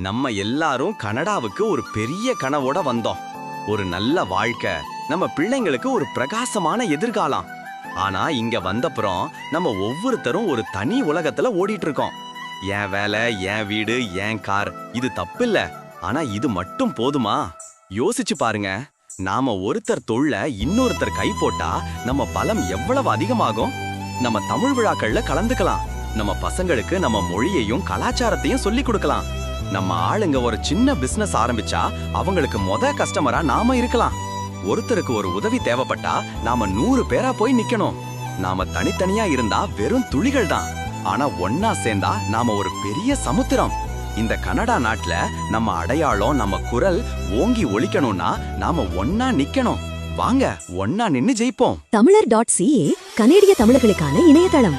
நம்ம எல்லாரும் கனடாவுக்கு ஒரு பெரிய கனவோட வந்தோம். ஒரு நல்ல வாழ்க்கை நம்ம பிள்ளைங்களுக்கு ஒரு பிரகாசமான எதிர்காலம். ஆனா இங்க வந்தப்புறம் நம்ம ஒவ்வொருத்தரும் ஒரு தனி உலகத்துல ஓடிட்டு இருக்கோம் என் வேலை என் வீடு என் கார் இது தப்பில்ல. ஆனா இது மட்டும் போதுமா? யோசிச்சு பாருங்க. நாம ஒருத்தர் தொழில இன்னொருத்தர் கை போட்டா நம்ம பலம் எவ்வளவு அதிகமாகும்? நம்ம தமிழ் விழாக்கள்ல கலந்துக்கலாம். நம்ம பசங்களுக்கு நம்ம மொழியையும் கலாச்சாரத்தையும் சொல்லி கொடுக்கலாம். நம்ம ஆளுங்க ஒரு சின்ன பிசினஸ் ஆரம்பிச்சா அவங்களுக்கு மொத கஸ்டமரா நாம இருக்கலாம். ஒருத்தருக்கு ஒரு உதவி தேவைப்பட்டா நாம நூறு பேரா போய் நிக்கணும். நாம தனித்தனியா இருந்தா வெறும் துளிகள் தான். ஆனா ஒன்னா சேர்ந்தா நாம ஒரு பெரிய சமுத்திரம். இந்த கனடா நாட்டுல நம்ம அடையாளம் நம்ம குரல் ஓங்கி ஒழிக்கணும்னா நாம ஒன்னா நிக்கணும். வாங்க ஒன்னா நின்னு ஜெயிப்போம். தமிழர் டாட் சிஏ கனேடிய தமிழர்களுக்கான இணையதளம்.